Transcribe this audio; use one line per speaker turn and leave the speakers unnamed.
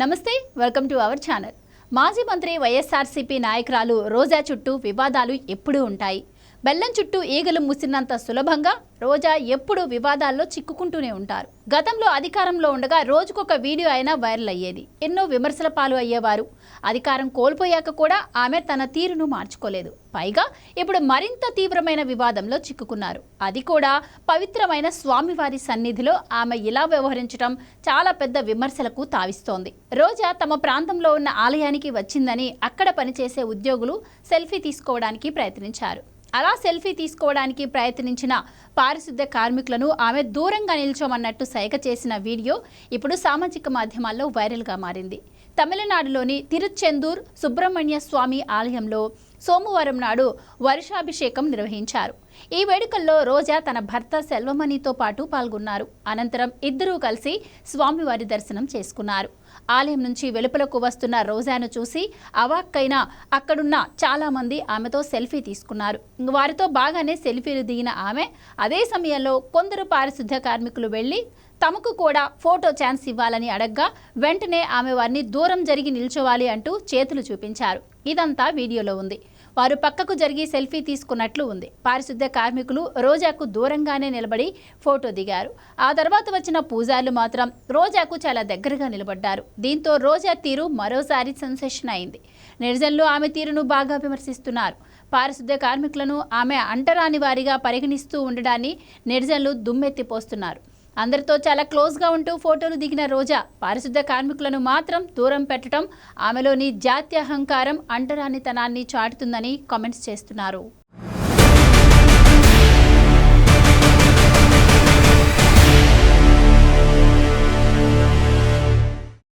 నమస్తే welcome to our channel మాజీ మంత్రి వైఎస్ఆర్సీపీ నాయకురాలు రోజా చుట్టూ వివాదాలు ఎప్పుడూ ఉంటాయి. బెల్లం చుట్టూ ఈగలు ముసినంత సులభంగా రోజా ఎప్పుడూ వివాదాల్లో చిక్కుకుంటూనే ఉంటారు. గతంలో అధికారంలో ఉండగా రోజుకొక వీడియో అయినా వైరల్ అయ్యేది. ఎన్నో విమర్శల పాలు అయ్యేవారు. అధికారం కోల్పోయాక కూడా ఆమె తన తీరును మార్చుకోలేదు. పైగా ఇప్పుడు మరింత తీవ్రమైన వివాదంలో చిక్కుకున్నారు. అది కూడా పవిత్రమైన స్వామివారి సన్నిధిలో ఆమె ఇలా వ్యవహరించడం చాలా పెద్ద విమర్శలకు తావిస్తోంది. రోజా తమ ప్రాంతంలో ఉన్న ఆలయానికి వచ్చిందని అక్కడ పనిచేసే ఉద్యోగులు సెల్ఫీ తీసుకోవడానికి ప్రయత్నించారు. అలా సెల్ఫీ తీసుకోవడానికి ప్రయత్నించిన పారిశుద్ధ్య కార్మికులను ఆమె దూరంగా నిల్చోమన్నట్టు సైగ చేసిన వీడియో ఇప్పుడు సామాజిక మాధ్యమాల్లో వైరల్గా మారింది. తమిళనాడులోని తిరుచెందూర్ సుబ్రహ్మణ్య స్వామి ఆలయంలో సోమవారం నాడు వర్షాభిషేకం నిర్వహించారు. ఈ వేడుకల్లో రోజా తన భర్త సెల్వమణితో పాటు పాల్గొన్నారు. అనంతరం ఇద్దరూ కలిసి స్వామివారి దర్శనం చేసుకున్నారు. ఆలయం నుంచి వెలుపలకు వస్తున్న రోజాను చూసి అవాక్కైన అక్కడున్న చాలామంది ఆమెతో సెల్ఫీ తీసుకున్నారు. వారితో బాగానే సెల్ఫీలు దిగిన ఆమె అదే సమయంలో కొందరు పారిశుద్ధ్య కార్మికులు వెళ్ళి తమకు కూడా ఫోటో ఛాన్స్ ఇవ్వాలని అడగ్గా వెంటనే ఆమె వారిని దూరం జరిగి నిల్చోవాలి అంటూ చేతులు చూపించారు. ఇదంతా వీడియోలో ఉంది. వారు పక్కకు జరిగి సెల్ఫీ తీసుకున్నట్లు ఉంది. పారిశుద్ధ్య కార్మికులు రోజాకు దూరంగానే నిలబడి ఫోటో దిగారు. ఆ తర్వాత వచ్చిన పూజారులు మాత్రం రోజాకు చాలా దగ్గరగా నిలబడ్డారు. దీంతో రోజా తీరు మరోసారి సెన్సేషన్ అయింది. నిర్జన్లు ఆమె తీరును బాగా విమర్శిస్తున్నారు. పారిశుద్ధ్య కార్మికులను ఆమె అంటరాని వారిగా పరిగణిస్తూ ఉండడాన్ని నిర్జన్లు దుమ్మెత్తిపోస్తున్నారు. అందరితో చాలా క్లోజ్గా ఉంటూ ఫోటోలు దిగిన రోజా పారిశుద్ధ కార్మికులను మాత్రం దూరం పెట్టడం ఆమెలోని జాత్యహంకారం అంటరానితనాన్ని చాటుతుందని కామెంట్స్ చేస్తున్నారు.